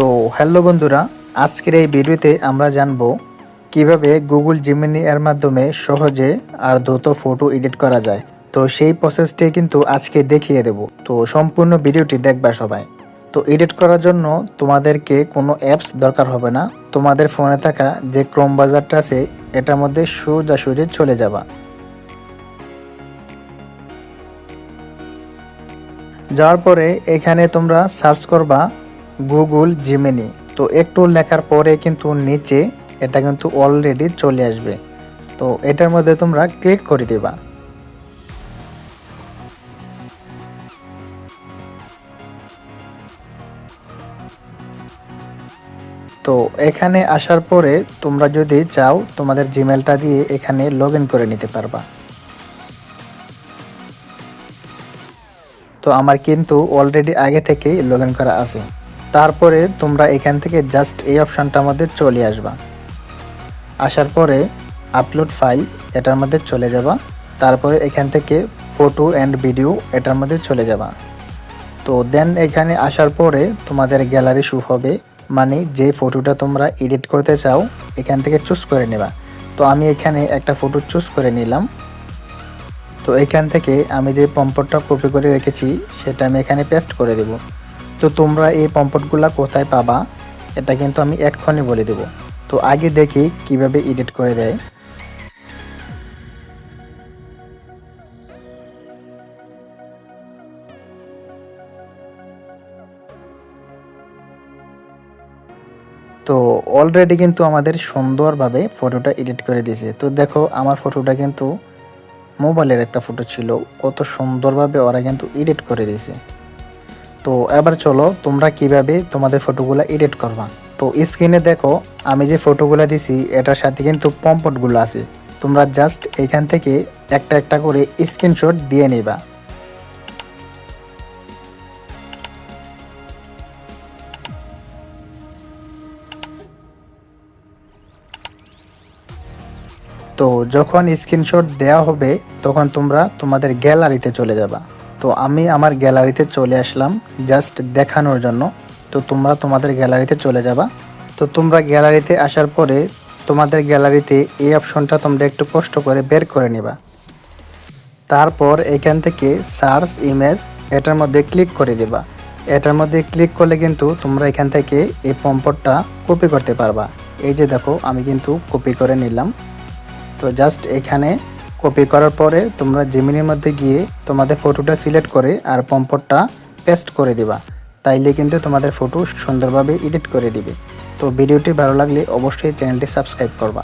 তো হ্যালো বন্ধুরা, আজকের এই ভিডিওতে আমরা জানব কীভাবে গুগল জিমিনি এর মাধ্যমে সহজে আর দ্রুত ফটো এডিট করা যায়। তো সেই প্রসেসটি কিন্তু আজকে দেখিয়ে দেব। তো সম্পূর্ণ ভিডিওটি দেখবা সবাই। তো এডিট করার জন্য তোমাদেরকে কোনো অ্যাপস দরকার হবে না। তোমাদের ফোনে থাকা যে ক্রোম বাজারটা আছে, এটার মধ্যে সোজাসুজি চলে যাবা। যাওয়ার পরে এখানে তোমরা সার্চ করবা গুগল জিমেনি। তো একটু লেখার পরে কিন্তু নিচে এটা কিন্তু অলরেডি চলে আসবে। তো এটার মধ্যে তোমরা ক্লিক করে দেবা। তো এখানে আসার পরে তোমরা যদি চাও, তোমাদের জিমেলটা দিয়ে এখানে লগ করে নিতে পারবা। তো আমার কিন্তু অলরেডি আগে থেকেই লগ করা আছে। তারপরে তোমরা এখান থেকে জাস্ট এই অপশানটার মধ্যে চলে আসবা। আসার পরে আপলোড ফাইল এটার মধ্যে চলে যাবা। তারপরে এখান থেকে ফটো অ্যান্ড ভিডিও এটার মধ্যে চলে যাবা। তো দেন এখানে আসার পরে তোমাদের গ্যালারি শু হবে। মানে যে ফটোটা তোমরা এডিট করতে চাও, এখান থেকে চুজ করে নেবা। তো আমি এখানে একটা ফটো চুজ করে নিলাম। তো এখান থেকে আমি যে পম্পটটা কপি করে রেখেছি, সেটা আমি এখানে পেস্ট করে দেব। তো তোমরা এই পম্পটগুলা কোথায় পাবা, এটা কিন্তু আমি এক্ষণে বলে দেব। তো আগে দেখি কীভাবে এডিট করে দেয়। তো অলরেডি কিন্তু আমাদের সুন্দরভাবে ফটোটা এডিট করে দিয়েছে। তো দেখো, আমার ফটোটা কিন্তু মোবাইলের একটা ফটো ছিল। কত সুন্দরভাবে ওরা কিন্তু এডিট করে দিয়েছে। তো এবার চলো, তোমরা কীভাবে তোমাদের ফটোগুলো এডিট করবা? তো স্ক্রিনে দেখো, আমি যে ফটোগুলো দিছি, এটার সাথে কিন্তু পম্পটগুলো আছে। তোমরা জাস্ট এখান থেকে একটা একটা করে স্ক্রিনশট দিয়ে নিবা। তো যখন স্ক্রিনশট দেওয়া হবে, তখন তোমরা তোমাদের গ্যালারিতে চলে যাবা। তো আমি আমার গ্যালারিতে চলে আসলাম জাস্ট দেখানোর জন্য। তো তোমরা তোমাদের গ্যালারিতে চলে যাবা। তো তোমরা গ্যালারিতে আসার পরে তোমাদের গ্যালারিতে এই অপশনটা তোমরা একটু কষ্ট করে বের করে নিবা। তারপর এখান থেকে সার্চ ইমেজ এটার মধ্যে ক্লিক করে দেবা। এটার মধ্যে ক্লিক করলে কিন্তু তোমরা এখান থেকে এই পম্পটটা কপি করতে পারবা। এই যে দেখো, আমি কিন্তু কপি করে নিলাম। তো জাস্ট এখানে কপি করার পরে তোমরা জেমিনের মধ্যে গিয়ে তোমাদের ফটোটা সিলেক্ট করে আর পম্পটটা পেস্ট করে দিবা। তাইলে কিন্তু তোমাদের ফটো সুন্দরভাবে এডিট করে দিবে। তো ভিডিওটি ভালো লাগলে অবশ্যই চ্যানেলটি সাবস্ক্রাইব করবা।